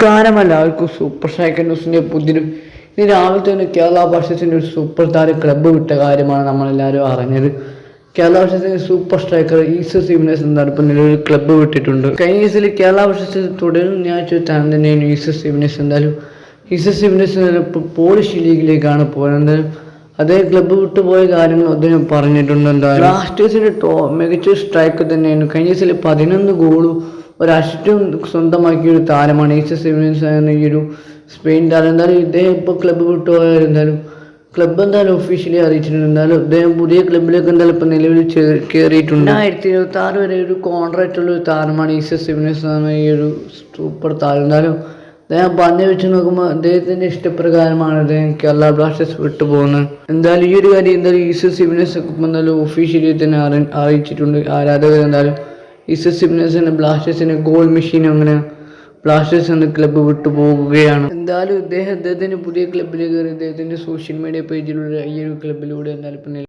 നമസ്കാരം എല്ലാവർക്കും super striker ന്യൂസിന്റെ പുതിയൊരു ഇനി രാവിലെ തന്നെ കേരള ബ്ലാസ്റ്റേഴ്സിന്റെ ഒരു സൂപ്പർ താര ക്ലബ്ബ് വിട്ട കാര്യമാണ് നമ്മളെല്ലാവരും അറിഞ്ഞത്. കേരള ബ്ലാസ്റ്റേഴ്സിന്റെ സൂപ്പർ സ്ട്രൈക്കർ ഈസ്റ്റർ സിമിനസ് എന്താണ് ഇപ്പം നിലവിൽ ക്ലബ്ബ് വിട്ടിട്ടുണ്ട്. കഴിഞ്ഞ കേസിൽ കേരള ബ്ലാസ്റ്റേഴ്സ് തുടരും ഞാൻ താൻ തന്നെയാണ് ഈസ്റ്റർ സിമിനസ്. എന്തായാലും ഈസ എന്നാലും ഇപ്പോൾ പോളിഷ് ലീഗിലേക്കാണ് എന്തായാലും അതേ ക്ലബ്ബ് വിട്ടുപോയ കാര്യങ്ങൾ അദ്ദേഹം പറഞ്ഞിട്ടുണ്ട്. എന്തായാലും ബ്ലാസ്റ്റേഴ്സിന്റെ ടോ മികച്ച സ്ട്രൈക്കർ തന്നെയാണ്. കഴിഞ്ഞ ദിവസത്തിൽ പതിനൊന്ന് ഗോളും ഒരു അസിസ്റ്റും സ്വന്തമാക്കിയ ഒരു താരമാണ് ഈസ സിമിൻസ് എന്ന ഈ ഒരു സ്പെയിൻ താരം. എന്തായാലും ഇദ്ദേഹം ഇപ്പോൾ ക്ലബ്ബ് വിട്ടുപോയാൽ എന്തായാലും ക്ലബ്ബ് എന്തായാലും ഒഫീഷ്യലി അറിയിച്ചിട്ടുണ്ട്. എന്തായാലും ഇദ്ദേഹം പുതിയ ക്ലബ്ബിലേക്ക് എന്തായാലും ഇപ്പം നിലവിൽ കയറിയിട്ടുണ്ട് രണ്ടായിരത്തി ഇരുപത്തി ആറ് വരെ ഒരു കോൺട്രാക്റ്റ് ഉള്ള ഒരു താരമാണ് ഈസ സിമിനസ് എന്ന ഈ ഒരു സൂപ്പർ താരം. എന്തായാലും അദ്ദേഹം പറഞ്ഞു വെച്ച് നോക്കുമ്പോൾ അദ്ദേഹത്തിന്റെ ഇഷ്ടപ്രകാരമാണ് അദ്ദേഹം കേരള ബ്ലാസ്റ്റേഴ്സ് വിട്ടുപോകുന്നത് എന്തായാലും ഈ ഒരു കാര്യം എന്തായാലും ഈസ സിമിനസ് എന്തായാലും ഒഫീഷ്യലി തന്നെ അറി അറിയിച്ചിട്ടുണ്ട്. ആരാധകർ എന്തായാലും ഈസ ബ്ലാസ്റ്റേഴ്സിന് ഗോൾ മെഷീൻ അങ്ങനെ ബ്ലാസ്റ്റേഴ്സ് എന്ന ക്ലബ്ബ് വിട്ടുപോകുകയാണ് എന്തായാലും ഇദ്ദേഹം അദ്ദേഹത്തിന്റെ പുതിയ ക്ലബ്ബിലേക്ക് കയറി സോഷ്യൽ മീഡിയ പേജിലൂടെ ഈ ഒരു ക്ലബ്ബിലൂടെ എന്തായാലും ഇപ്പം